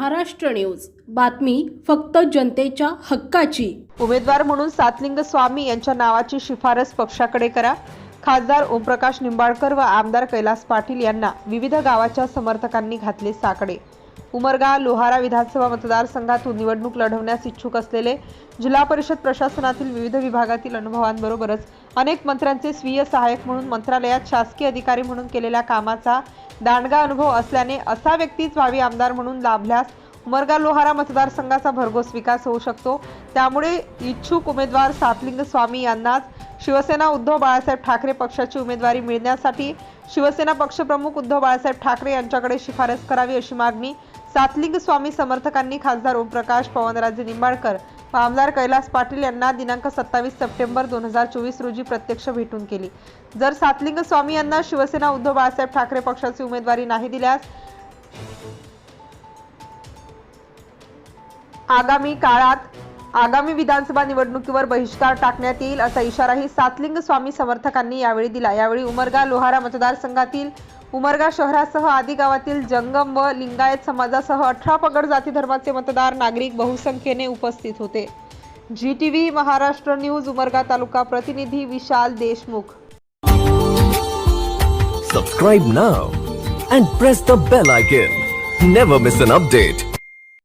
Maharashtra news. बातमी फक्त जनतेच्या हक्काची. उमेदवार म्हणून सातलिंग स्वामी यांच्या नावाची शिफारस पक्षाकडे करा. खासदार ओमप्रकाश निंबाळकर व आमदार कैलास पाटील यांना विविध गावाच्या समर्थकांनी घातले साकडे. उमरगा लोहारा विधानसभा मतदारसंघातून निवडणूक लढवण्यास इच्छुक असलेले जिल्हा परिषद प्रशासनातील विविध विभागातील अनुभवांबरोबरच अनेक मंत्र्यांचे स्वीय सहाय्यक म्हणून मंत्रालयात शासकीय अधिकारी म्हणून केलेल्या कामाचा दांडगा अनुभव असल्याने असा व्यक्तीच भावी आमदार म्हणून लाभल्यास उमरगा लोहारा मतदारसंघाचा भरघोस विकास होऊ शकतो. त्यामुळे इच्छुक उमेदवार सातलिंग स्वामी यांनाच शिवसेना उद्धव बाळासाहेब ठाकरे पक्षाची उमेदवारी मिळण्यासाठी शिवसेना पक्षप्रमुख उद्धव बाळासाहेब ठाकरे यांच्याकडे शिफारस करावी अशी मागणी सातलिंग स्वामी समर्थकांनी खासदार ओमप्रकाश पवनराजे निंबाळकर व आमदार कैलास पाटील यांना दिनांक सत्तावीस सप्टेंबर दोन हजार चोवीस रोजी प्रत्यक्ष भेटून केली. जर सातलिंग स्वामी यांना शिवसेना उद्धव बाळासाहेब ठाकरे पक्षाची उमेदवारी नाही दिल्यास आगामी काळात आगामी विधानसभा निवडणुकीवर बहिष्कार टाकण्यात येईल असा इशाराही सातलिंग स्वामी समर्थकांनी यावेळी दिला. यावेळी उमरगा लोहारा मतदारसंघातील उमरगा शहरासह आदी गावातील जंगम व लिंगायत समाजासह अठरा पगड जाती धर्माचे मतदार नागरिक बहुसंख्येने उपस्थित होते. G T V Maharashtra news Umarga taluka प्रतिनिधी Vishal Deshmukh. Subscribe now and press the bell icon never miss an update